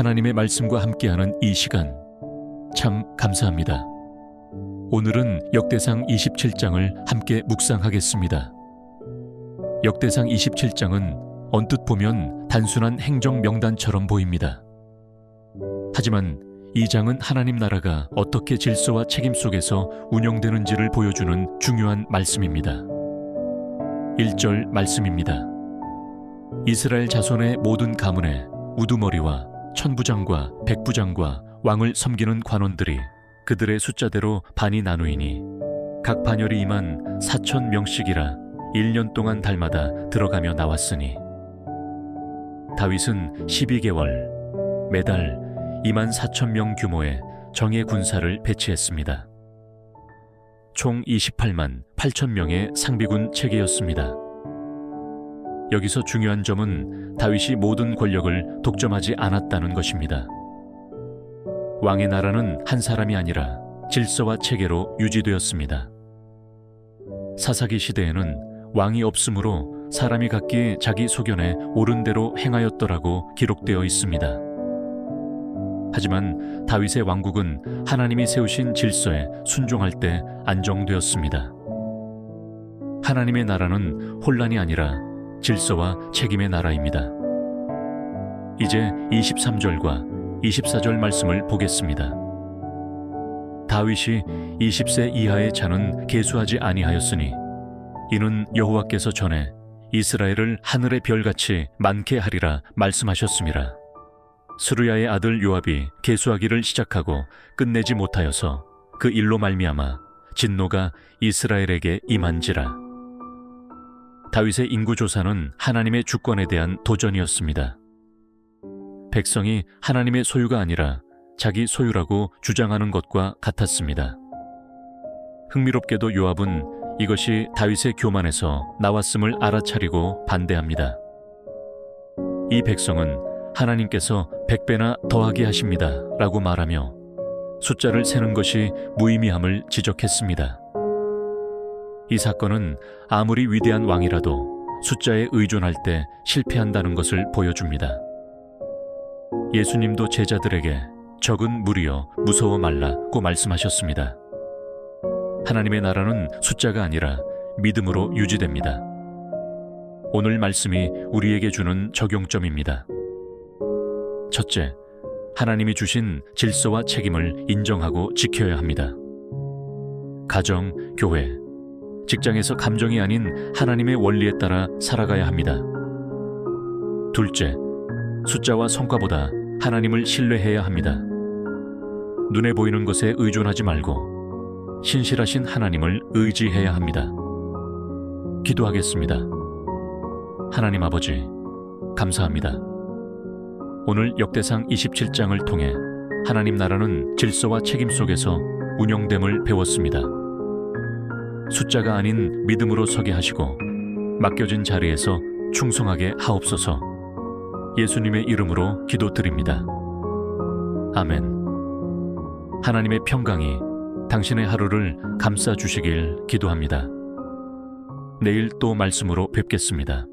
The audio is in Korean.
하나님의 말씀과 함께하는 이 시간 참 감사합니다. 오늘은 역대상 27장을 함께 묵상하겠습니다. 역대상 27장은 언뜻 보면 단순한 행정 명단처럼 보입니다. 하지만 이 장은 하나님 나라가 어떻게 질서와 책임 속에서 운영되는지를 보여주는 중요한 말씀입니다. 1절 말씀입니다. 이스라엘 자손의 모든 가문에 우두머리와 천부장과 백부장과 왕을 섬기는 관원들이 그들의 숫자대로 반이 나누이니 각 반열이 임한 사천 명씩이라 1년 동안 달마다 들어가며 나왔으니 다윗은 12개월 매달 2만 4천 명 규모의 정예 군사를 배치했습니다. 총 28만 8천 명의 상비군 체계였습니다. 여기서 중요한 점은 다윗이 모든 권력을 독점하지 않았다는 것입니다. 왕의 나라는 한 사람이 아니라 질서와 체계로 유지되었습니다. 사사기 시대에는 왕이 없으므로 사람이 각기 자기 소견에 옳은 대로 행하였더라고 기록되어 있습니다. 하지만 다윗의 왕국은 하나님이 세우신 질서에 순종할 때 안정되었습니다. 하나님의 나라는 혼란이 아니라 질서와 책임의 나라입니다. 이제 23절과 24절 말씀을 보겠습니다. 다윗이 20세 이하의 자는 계수하지 아니하였으니 이는 여호와께서 전에 이스라엘을 하늘의 별같이 많게 하리라 말씀하셨음이라. 스루야의 아들 요압이 계수하기를 시작하고 끝내지 못하여서 그 일로 말미암아 진노가 이스라엘에게 임한지라. 다윗의 인구 조사는 하나님의 주권에 대한 도전이었습니다. 백성이 하나님의 소유가 아니라 자기 소유라고 주장하는 것과 같았습니다. 흥미롭게도 요압은 이것이 다윗의 교만에서 나왔음을 알아차리고 반대합니다. 이 백성은 하나님께서 백배나 더하게 하십니다. 라고 말하며 숫자를 세는 것이 무의미함을 지적했습니다. 이 사건은 아무리 위대한 왕이라도 숫자에 의존할 때 실패한다는 것을 보여줍니다. 예수님도 제자들에게 적은 무리여 무서워 말라고 말씀하셨습니다. 하나님의 나라는 숫자가 아니라 믿음으로 유지됩니다. 오늘 말씀이 우리에게 주는 적용점입니다. 첫째, 하나님이 주신 질서와 책임을 인정하고 지켜야 합니다. 가정, 교회, 직장에서 감정이 아닌 하나님의 원리에 따라 살아가야 합니다. 둘째, 숫자와 성과보다 하나님을 신뢰해야 합니다. 눈에 보이는 것에 의존하지 말고 신실하신 하나님을 의지해야 합니다. 기도하겠습니다. 하나님 아버지, 감사합니다. 오늘 역대상 27장을 통해 하나님 나라는 질서와 책임 속에서 운영됨을 배웠습니다. 숫자가 아닌 믿음으로 서게 하시고 맡겨진 자리에서 충성하게 하옵소서 예수님의 이름으로 기도드립니다. 아멘. 하나님의 평강이 당신의 하루를 감싸 주시길 기도합니다. 내일 또 말씀으로 뵙겠습니다.